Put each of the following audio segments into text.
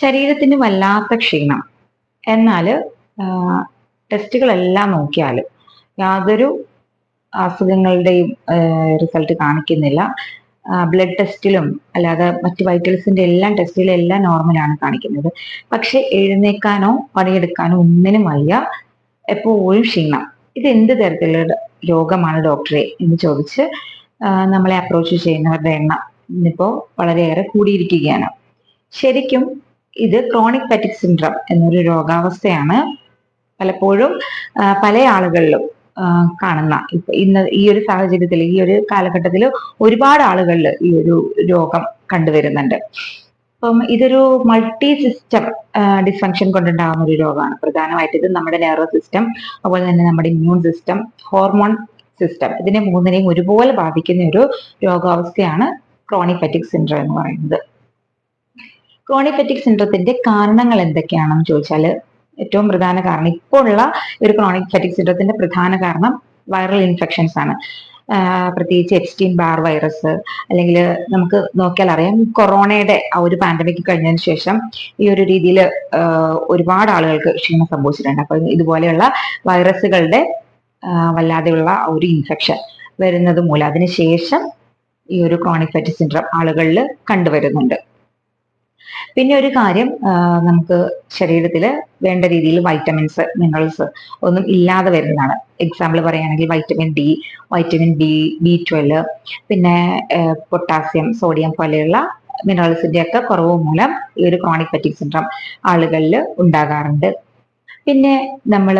ശരീരത്തിന് വല്ലാത്ത ക്ഷീണം. എന്നാൽ ടെസ്റ്റുകളെല്ലാം നോക്കിയാൽ യാതൊരു അസുഖങ്ങളുടെയും റിസൾട്ട് കാണിക്കുന്നില്ല. ബ്ലഡ് ടെസ്റ്റിലും അല്ലാതെ മറ്റ് വൈറ്റൽസിന്റെ എല്ലാം ടെസ്റ്റിലും എല്ലാം നോർമലാണ് കാണിക്കുന്നത്. പക്ഷെ എഴുന്നേക്കാനോ പണിയെടുക്കാനോ ഒന്നിനും വയ്യ. എപ്പോഴും ക്ഷീണം. ഇത് എന്ത് തരത്തിലുള്ള രോഗമാണ് ഡോക്ടറെ എന്ന് ചോദിച്ച് നമ്മളെ അപ്രോച്ച് ചെയ്യുന്നവരുടെ എണ്ണം ഇന്നിപ്പോ വളരെയേറെ കൂടിയിരിക്കുകയാണ്. ശരിക്കും ഇത് ക്രോണിക് പെറ്റിക് സിൻഡ്രം എന്നൊരു രോഗാവസ്ഥയാണ് പലപ്പോഴും പല ആളുകളിലും കാണുന്ന. ഇപ്പൊ ഇന്ന് ഈ ഒരു സാഹചര്യത്തിൽ ഈ ഒരു കാലഘട്ടത്തിൽ ഒരുപാട് ആളുകളിൽ ഈ ഒരു രോഗം കണ്ടുവരുന്നുണ്ട്. അപ്പം ഇതൊരു മൾട്ടി സിസ്റ്റം ഡിസ്ഫങ്ഷൻ കൊണ്ടുണ്ടാകുന്ന ഒരു രോഗമാണ്. പ്രധാനമായിട്ട് ഇത് നമ്മുടെ നെർവസ് സിസ്റ്റം അതുപോലെ തന്നെ നമ്മുടെ ഇമ്മ്യൂൺ സിസ്റ്റം ഹോർമോൺ സിസ്റ്റം ഇതിനെ മൂന്നിനെയും ഒരുപോലെ ബാധിക്കുന്ന ഒരു രോഗാവസ്ഥയാണ് ക്രോണിക് പെറ്റിക് സിൻഡ്രം എന്ന് പറയുന്നത്. ക്രോണിക് പാറ്റിക് സിൻഡ്രത്തിന്റെ കാരണങ്ങൾ എന്തൊക്കെയാണെന്ന് ചോദിച്ചാൽ ഏറ്റവും പ്രധാന കാരണം. ഇപ്പോൾ ഉള്ള ഒരു ക്രോണിക് ഫെറ്റിക് സിൻഡ്രത്തിന്റെ പ്രധാന കാരണം വൈറൽ ഇൻഫെക്ഷൻസ് ആണ്. പ്രത്യേകിച്ച് എക്സ്റ്റീൻ ബാർ വൈറസ് അല്ലെങ്കിൽ നമുക്ക് നോക്കിയാൽ അറിയാം കൊറോണയുടെ ആ ഒരു പാൻഡമിക് കഴിഞ്ഞതിന് ശേഷം ഈ ഒരു രീതിയിൽ ഒരുപാട് ആളുകൾക്ക് ക്ഷീണം സംഭവിച്ചിട്ടുണ്ട്. അപ്പൊ ഇതുപോലെയുള്ള വൈറസുകളുടെ വല്ലാതെയുള്ള ഒരു ഇൻഫെക്ഷൻ വരുന്നത് മൂലം അതിനുശേഷം ഈ ഒരു ക്രോണിക് ഫാറ്റിക് സിൻഡ്രം ആളുകളിൽ കണ്ടുവരുന്നുണ്ട്. പിന്നെ ഒരു കാര്യം നമുക്ക് ശരീരത്തിൽ വേണ്ട രീതിയിൽ വൈറ്റമിൻസ് മിനറൽസ് ഒന്നും ഇല്ലാതെ വരുന്നതാണ്. എക്സാമ്പിൾ പറയുകയാണെങ്കിൽ vitamin D vitamin B B twelve പിന്നെ പൊട്ടാസ്യം സോഡിയം പോലെയുള്ള മിനറൽസിന്റെ ഒക്കെ കുറവ് മൂലം ഈ ഒരു ക്രോണിക് ഫാറ്റിക് സിൻഡ്രം ആളുകളിൽ ഉണ്ടാകാറുണ്ട്. പിന്നെ നമ്മൾ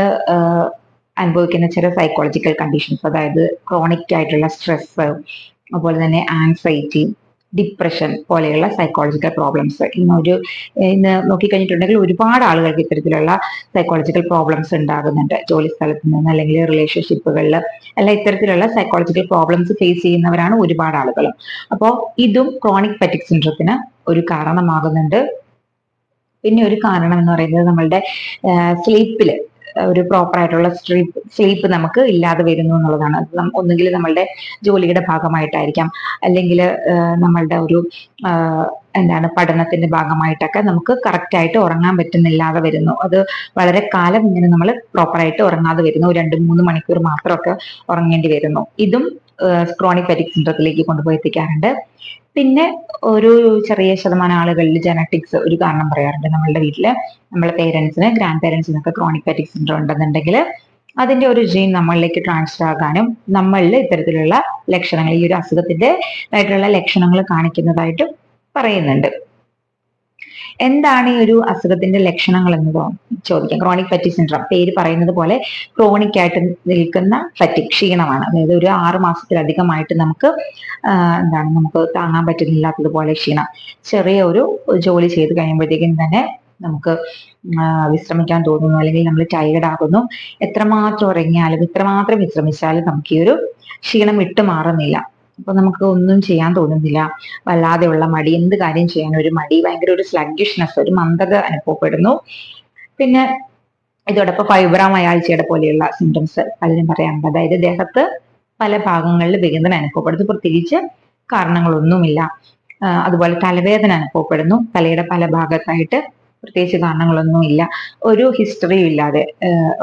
അനുഭവിക്കുന്ന ചില സൈക്കോളജിക്കൽ കണ്ടീഷൻസ് അതായത് ക്രോണിക് ആയിട്ടുള്ള സ്ട്രെസ് അതുപോലെ തന്നെ ആൻസൈറ്റി ഡിപ്രഷൻ പോലെയുള്ള സൈക്കോളജിക്കൽ പ്രോബ്ലംസ് ഇന്നൊരു ഇന്ന് നോക്കിക്കഴിഞ്ഞിട്ടുണ്ടെങ്കിൽ ഒരുപാട് ആളുകൾക്ക് ഇത്തരത്തിലുള്ള സൈക്കോളജിക്കൽ പ്രോബ്ലംസ് ഉണ്ടാകുന്നുണ്ട്. ജോലി സ്ഥലത്ത് നിന്ന് അല്ലെങ്കിൽ റിലേഷൻഷിപ്പുകളിൽ അല്ല ഇത്തരത്തിലുള്ള സൈക്കോളജിക്കൽ പ്രോബ്ലംസ് ഫേസ് ചെയ്യുന്നവരാണ് ഒരുപാട് ആളുകൾ. അപ്പോൾ ഇതും ക്രോണിക് പെറ്റിക് സിൻഡ്രത്തിന് ഒരു കാരണമാകുന്നുണ്ട്. പിന്നെ ഒരു കാരണം എന്ന് പറയുന്നത് നമ്മളുടെ സ്ലീപ്പിൽ ഒരു പ്രോപ്പർ ആയിട്ടുള്ള സ്ലീപ്പ് സ്ലീപ്പ് നമുക്ക് ഇല്ലാതെ വരുന്നു എന്നുള്ളതാണ്. ഒന്നുകിൽ നമ്മളുടെ ജോലിയുടെ ഭാഗമായിട്ടായിരിക്കാം. അല്ലെങ്കിൽ നമ്മളുടെ ഒരു എന്താണ് പഠനത്തിന്റെ ഭാഗമായിട്ടൊക്കെ നമുക്ക് കറക്റ്റ് ആയിട്ട് ഉറങ്ങാൻ പറ്റുന്നില്ലാതെ വരുന്നു. അത് വളരെ കാലം ഇങ്ങനെ നമ്മൾ പ്രോപ്പറായിട്ട് ഉറങ്ങാതെ വരുന്നു. രണ്ട് മൂന്ന് മണിക്കൂർ മാത്രമൊക്കെ ഉറങ്ങേണ്ടി വരുന്നു. ഇതും ക്രോണിക് പരിക്സിൻഡ്രത്തിലേക്ക് കൊണ്ടുപോയി എത്തിക്കാറുണ്ട്. പിന്നെ ഒരു ചെറിയ ശതമാനം ആളുകളിൽ ജനറ്റിക്സ് ഒരു കാരണം പറയാറുണ്ട്. നമ്മളുടെ വീട്ടിൽ നമ്മളെ പേരൻസിന് ഗ്രാൻഡ് പേരൻസിനൊക്കെ ക്രോണിക് പാറ്റിക് സിൻഡ്രോം ഉണ്ടെന്നുണ്ടെങ്കിൽ അതിന്റെ ഒരു ജീൻ നമ്മളിലേക്ക് ട്രാൻസ്ഫർ ആകാനും നമ്മളിൽ ഇത്തരത്തിലുള്ള ലക്ഷണങ്ങൾ ഈ ഒരു അസുഖത്തിന്റെ ആയിട്ടുള്ള ലക്ഷണങ്ങൾ കാണിക്കുന്നതായിട്ട് പറയുന്നുണ്ട്. എന്താണ് ഈ ഒരു അസുഖത്തിന്റെ ലക്ഷണങ്ങൾ എന്ന് ചോദിക്കാം. ക്രോണിക് ഫറ്റി സിൻഡ്രം പേര് പറയുന്നത് പോലെ ക്രോണിക് ആയിട്ട് നിൽക്കുന്ന ഫറ്റിക് ക്ഷീണമാണ്. അതായത് ഒരു ആറ് മാസത്തിലധികമായിട്ട് നമുക്ക് എന്താണ് നമുക്ക് താങ്ങാൻ പറ്റുന്നില്ലാത്തതുപോലെ ക്ഷീണം. ചെറിയ ഒരു ജോലി ചെയ്ത് കഴിയുമ്പോഴത്തേക്കും തന്നെ നമുക്ക് വിശ്രമിക്കാൻ തോന്നുന്നു. അല്ലെങ്കിൽ നമ്മൾ ടയേർഡ് ആകുന്നു. എത്രമാത്രം ഉറങ്ങിയാലും എത്രമാത്രം വിശ്രമിച്ചാലും നമുക്ക് ഈ ഒരു ക്ഷീണം വിട്ടു മാറുന്നില്ല അപ്പൊ നമുക്ക് ഒന്നും ചെയ്യാൻ തോന്നുന്നില്ല. വല്ലാതെയുള്ള മടി. എന്ത് കാര്യം ചെയ്യാൻ ഒരു മടി. ഭയങ്കര ഒരു സ്ലഗിഷ്നെസ് ഒരു മന്ദത അനുഭവപ്പെടുന്നു. പിന്നെ ഇതോടൊപ്പം ഫൈബ്രാമയാഴ്ചയുടെ പോലെയുള്ള സിംറ്റംസ് പലരും പറയാറുണ്ട്. അതായത് ദേഹത്ത് പല ഭാഗങ്ങളിൽ വേദന അനുഭവപ്പെടുന്നു. പ്രത്യേകിച്ച് കാരണങ്ങളൊന്നുമില്ല. അതുപോലെ തലവേദന അനുഭവപ്പെടുന്നു. തലയുടെ പല ഭാഗത്തായിട്ട് പ്രത്യേകിച്ച് കാരണങ്ങളൊന്നും ഇല്ല. ഒരു ഹിസ്റ്ററിയും ഇല്ലാതെ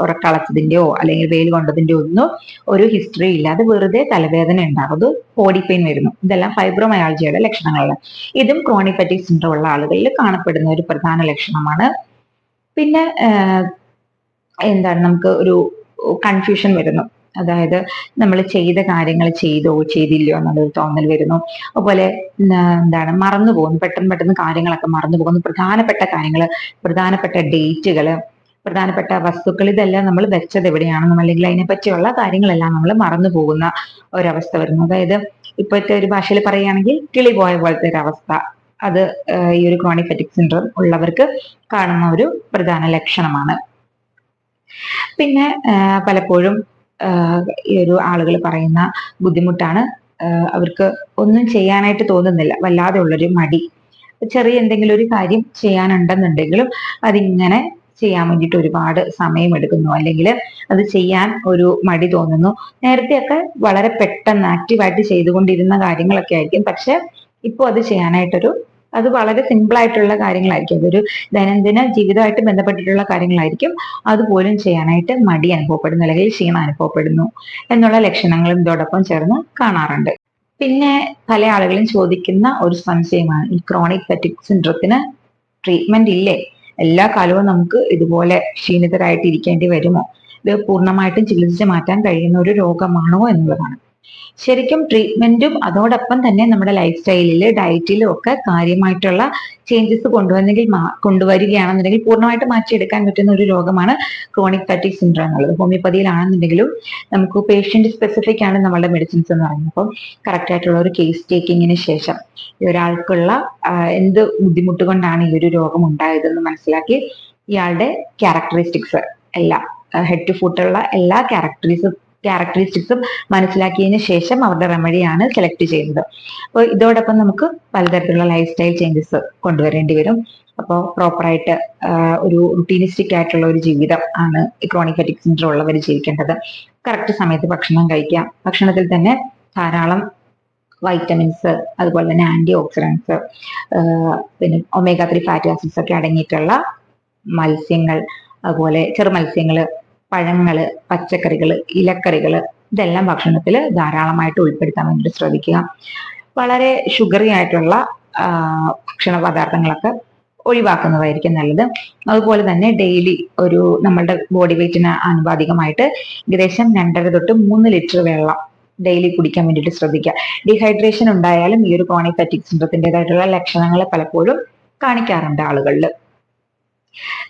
ഉറക്കളച്ചതിന്റെയോ അല്ലെങ്കിൽ വെയിൽ കൊണ്ടതിന്റെയോ ഒന്നും ഒരു ഹിസ്റ്ററി ഇല്ലാതെ വെറുതെ തലവേദന ഉണ്ടാകുന്നു ബോഡി പെയിൻ വരുന്നു. ഇതെല്ലാം ഫൈബ്രോമയാൾജിയുടെ ലക്ഷണങ്ങളാണ്. ഇതും ക്രോണിപ്പറ്റിക് സിൻഡ്രം ഉള്ള ആളുകളിൽ കാണപ്പെടുന്ന ഒരു പ്രധാന ലക്ഷണമാണ്. പിന്നെ എന്താണ് നമുക്ക് ഒരു കൺഫ്യൂഷൻ വരുന്നു. അതായത് നമ്മൾ ചെയ്ത കാര്യങ്ങൾ ചെയ്തോ ചെയ്തില്ലയോ എന്നുള്ളൊരു തോന്നൽ വരുന്നു. അതുപോലെ എന്താണ് മറന്നു പോകുന്നു. പെട്ടെന്ന് പെട്ടെന്ന് കാര്യങ്ങളൊക്കെ മറന്നു പോകുന്നു. പ്രധാനപ്പെട്ട കാര്യങ്ങൾ പ്രധാനപ്പെട്ട ഡേറ്റുകൾ പ്രധാനപ്പെട്ട വസ്തുക്കൾ ഇതെല്ലാം നമ്മൾ വെച്ചത് എവിടെയാണെന്നും അല്ലെങ്കിൽ അതിനെ പറ്റിയുള്ള കാര്യങ്ങളെല്ലാം നമ്മൾ മറന്നു പോകുന്ന ഒരവസ്ഥ വരുന്നു. അതായത് ഇപ്പോഴത്തെ ഒരു ഭാഷയിൽ പറയുകയാണെങ്കിൽ കിളി പോയ പോലത്തെ ഒരു അവസ്ഥ. അത് ഈ ഒരു ക്രോണിക് ഫെറ്റിക് സിൻഡ്രോം ഉള്ളവർക്ക് കാണുന്ന ഒരു പ്രധാന ലക്ഷണമാണ്. പിന്നെ പലപ്പോഴും ഈ ഒരു ആളുകൾ പറയുന്ന ബുദ്ധിമുട്ടാണ്. അവർക്ക് ഒന്നും ചെയ്യാനായിട്ട് തോന്നുന്നില്ല. വല്ലാതെ ഉള്ളൊരു മടി ചെറിയ എന്തെങ്കിലും ഒരു കാര്യം ചെയ്യാനുണ്ടെന്നുണ്ടെങ്കിലും അതിങ്ങനെ ചെയ്യാൻ വേണ്ടിയിട്ട് ഒരുപാട് സമയം എടുക്കുന്നു അല്ലെങ്കിൽ അത് ചെയ്യാൻ ഒരു മടി തോന്നുന്നു. നേരത്തെയൊക്കെ വളരെ പെട്ടെന്ന് ആക്റ്റീവായിട്ട് ചെയ്തുകൊണ്ടിരുന്ന കാര്യങ്ങളൊക്കെ ആയിരിക്കും. പക്ഷെ ഇപ്പോൾ അത് ചെയ്യാനായിട്ടൊരു അത് വളരെ സിമ്പിൾ ആയിട്ടുള്ള കാര്യങ്ങളായിരിക്കും. അതൊരു ദൈനംദിന ജീവിതമായിട്ട് ബന്ധപ്പെട്ടിട്ടുള്ള കാര്യങ്ങളായിരിക്കും. അതുപോലും ചെയ്യാനായിട്ട് മടി അനുഭവപ്പെടുന്നു അല്ലെങ്കിൽ ക്ഷീണം അനുഭവപ്പെടുന്നു എന്നുള്ള ലക്ഷണങ്ങളും ഇതോടൊപ്പം ചേർന്ന് കാണാറുണ്ട്. പിന്നെ പല ആളുകളും ചോദിക്കുന്ന ഒരു സംശയമാണ് ഈ ക്രോണിക് ഫെറ്റിക് സിൻഡ്രത്തിന് ട്രീറ്റ്മെന്റ് ഇല്ലേ? എല്ലാ കാലവും നമുക്ക് ഇതുപോലെ ക്ഷീണിതരായിട്ട് ഇരിക്കേണ്ടി വരുമോ? ഇത് പൂർണമായിട്ടും ചികിത്സിച്ച് മാറ്റാൻ കഴിയുന്ന ഒരു രോഗമാണോ എന്നുള്ളതാണ്. ശരിക്കും ട്രീറ്റ്മെന്റും അതോടൊപ്പം തന്നെ നമ്മുടെ ലൈഫ് സ്റ്റൈലിൽ ഡയറ്റിലും ഒക്കെ കാര്യമായിട്ടുള്ള ചേഞ്ചസ് കൊണ്ടുവന്നെങ്കിൽ കൊണ്ടുവരികയാണെന്നുണ്ടെങ്കിൽ പൂർണമായിട്ട് മാറ്റിയെടുക്കാൻ പറ്റുന്ന ഒരു രോഗമാണ് ക്രോണിക് ഫാറ്റിക് സിൻഡ്രോം എന്നുള്ളത് ഹോമിയോപ്പതിയിലാണെന്നുണ്ടെങ്കിലും നമുക്ക് പേഷ്യന്റ് സ്പെസിഫിക് ആണ് നമ്മളുടെ മെഡിസിൻസ് എന്ന് പറയുന്നത്. അപ്പം കറക്റ്റ് ആയിട്ടുള്ള ഒരു കേസ് ടേക്കിങ്ങിന് ശേഷം ഒരാൾക്കുള്ള എന്ത് ബുദ്ധിമുട്ട് കൊണ്ടാണ് ഈ ഒരു രോഗം ഉണ്ടായതെന്ന് മനസ്സിലാക്കി ഇയാളുടെ ക്യാരക്ടറിസ്റ്റിക്സ് എല്ലാം ഹെഡ് ടു ഫുട്ടുള്ള എല്ലാ ക്യാരക്ടറിസും ക്യാരക്ടറിസ്റ്റിക്സും മനസ്സിലാക്കിയതിന് ശേഷം അവരുടെ റെമഡിയാണ് സെലക്ട് ചെയ്യുന്നത്. അപ്പോൾ ഇതോടൊപ്പം നമുക്ക് പലതരത്തിലുള്ള ലൈഫ് സ്റ്റൈൽ ചേഞ്ചസ് കൊണ്ടുവരേണ്ടി വരും. അപ്പോൾ പ്രോപ്പറായിട്ട് ഒരു റുട്ടീനിസ്റ്റിക് ആയിട്ടുള്ള ഒരു ജീവിതം ആണ് ക്രോണിക് ഫെറ്റിക് സിൻഡ്രോം ഉള്ളവർ ജീവിക്കേണ്ടത്. കറക്റ്റ് സമയത്ത് ഭക്ഷണം കഴിക്കാം. ഭക്ഷണത്തിൽ തന്നെ ധാരാളം വൈറ്റമിൻസ് അതുപോലെ തന്നെ ആന്റി ഓക്സിഡൻസ് പിന്നെ ഒമേഗ ത്രീ ഫാറ്റി ആസിഡ്സ് ഒക്കെ അടങ്ങിയിട്ടുള്ള മത്സ്യങ്ങൾ അതുപോലെ ചെറു മത്സ്യങ്ങൾ പഴങ്ങൾ പച്ചക്കറികൾ ഇലക്കറികൾ ഇതെല്ലാം ഭക്ഷണത്തിൽ ധാരാളമായിട്ട് ഉൾപ്പെടുത്താൻ വേണ്ടി ശ്രദ്ധിക്കുക. വളരെ ഷുഗറി ആയിട്ടുള്ള ഭക്ഷണ പദാർത്ഥങ്ങളൊക്കെ ഒഴിവാക്കുന്നതായിരിക്കും നല്ലത്. അതുപോലെ തന്നെ ഡെയിലി ഒരു നമ്മളുടെ ബോഡി വെയിറ്റിന് ആനുപാതികമായിട്ട് ഏകദേശം രണ്ടര തൊട്ട് മൂന്ന് ലിറ്റർ വെള്ളം ഡെയിലി കുടിക്കാൻ വേണ്ടിയിട്ട് ശ്രദ്ധിക്കുക. ഡീഹൈഡ്രേഷൻ ഉണ്ടായാലും ഈ ഒരു ക്രോണിക് ഫാറ്റിക് സിൻഡ്രത്തിന്റെതായിട്ടുള്ള ലക്ഷണങ്ങൾ പലപ്പോഴും കാണിക്കാറുണ്ട് ആളുകളിൽ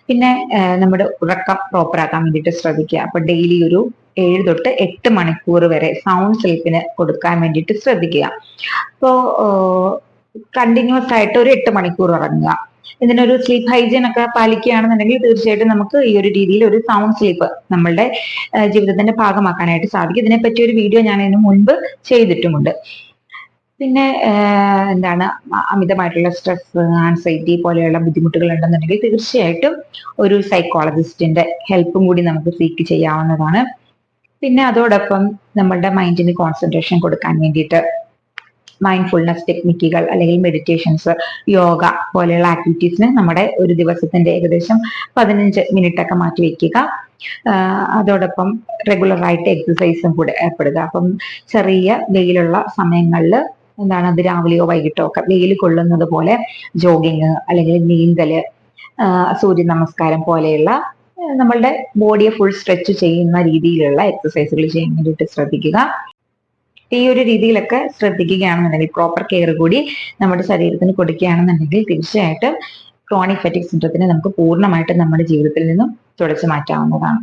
പിന്നെ നമ്മുടെ ഉറക്കം പ്രോപ്പർ ആക്കാൻ വേണ്ടിയിട്ട് ശ്രദ്ധിക്കുക അപ്പൊ ഡെയിലി ഒരു ഏഴ് തൊട്ട് എട്ട് മണിക്കൂർ വരെ സൗണ്ട് സ്ലീപ്പിന് കൊടുക്കാൻ വേണ്ടിയിട്ട് ശ്രദ്ധിക്കുക അപ്പോൾ കണ്ടിന്യൂസ് ആയിട്ട് ഒരു എട്ട് മണിക്കൂർ ഉറങ്ങുക. ഇതിനൊരു സ്ലീപ്പ് ഹൈജീൻ ഒക്കെ പാലിക്കുകയാണെന്നുണ്ടെങ്കിൽ തീർച്ചയായിട്ടും നമുക്ക് ഈ ഒരു രീതിയിൽ ഒരു സൗണ്ട് സ്ലീപ്പ് നമ്മളുടെ ജീവിതത്തിന്റെ ഭാഗമാക്കാനായിട്ട് സാധിക്കും. ഇതിനെപ്പറ്റി ഒരു വീഡിയോ ഞാൻ ഇതിനു മുൻപ് ചെയ്തിട്ടുമുണ്ട്. പിന്നെ എന്താണ് അമിതമായിട്ടുള്ള സ്ട്രെസ് ആൻസൈറ്റി പോലെയുള്ള ബുദ്ധിമുട്ടുകൾ ഉണ്ടെന്നുണ്ടെങ്കിൽ തീർച്ചയായിട്ടും ഒരു സൈക്കോളജിസ്റ്റിന്റെ ഹെൽപ്പും കൂടി നമുക്ക് സീക്ക് ചെയ്യാവുന്നതാണ്. പിന്നെ അതോടൊപ്പം നമ്മളുടെ മൈൻഡിന് കോൺസെൻട്രേഷൻ കൊടുക്കാൻ വേണ്ടിയിട്ട് മൈൻഡ്ഫുൾനെസ് ടെക്നിക്കുകൾ അല്ലെങ്കിൽ മെഡിറ്റേഷൻസ് യോഗ പോലെയുള്ള ആക്ടിവിറ്റീസിന് നമ്മുടെ ഒരു ദിവസത്തിന്റെ ഏകദേശം പതിനഞ്ച് മിനിറ്റ് ഒക്കെ മാറ്റി വെക്കുക. അതോടൊപ്പം റെഗുലർ ആയിട്ട് എക്സസൈസും കൂടെ ഏർപ്പെടുക. അപ്പം ചെറിയ വെയിലുള്ള സമയങ്ങളിൽ എന്താണ് അത് രാവിലെയോ വൈകിട്ടോ ഒക്കെ വെയിൽ കൊള്ളുന്നത് പോലെ ജോഗിങ് അല്ലെങ്കിൽ നീന്തൽ സൂര്യ നമസ്കാരം പോലെയുള്ള നമ്മളുടെ ബോഡിയെ ഫുൾ സ്ട്രെച്ച് ചെയ്യുന്ന രീതിയിലുള്ള എക്സസൈസുകൾ ചെയ്യാൻ വേണ്ടിയിട്ട് ശ്രദ്ധിക്കുക. ഈ ഒരു രീതിയിലൊക്കെ ശ്രദ്ധിക്കുകയാണെന്നുണ്ടെങ്കിൽ പ്രോപ്പർ കെയർ കൂടി നമ്മുടെ ശരീരത്തിന് കൊടുക്കുകയാണെന്നുണ്ടെങ്കിൽ തീർച്ചയായിട്ടും ക്രോണിക് ഫെറ്റിക് സിൻഡ്രത്തിനെ നമുക്ക് പൂർണമായിട്ടും നമ്മുടെ ജീവിതത്തിൽ നിന്നും തുടച്ചു മാറ്റാവുന്നതാണ്.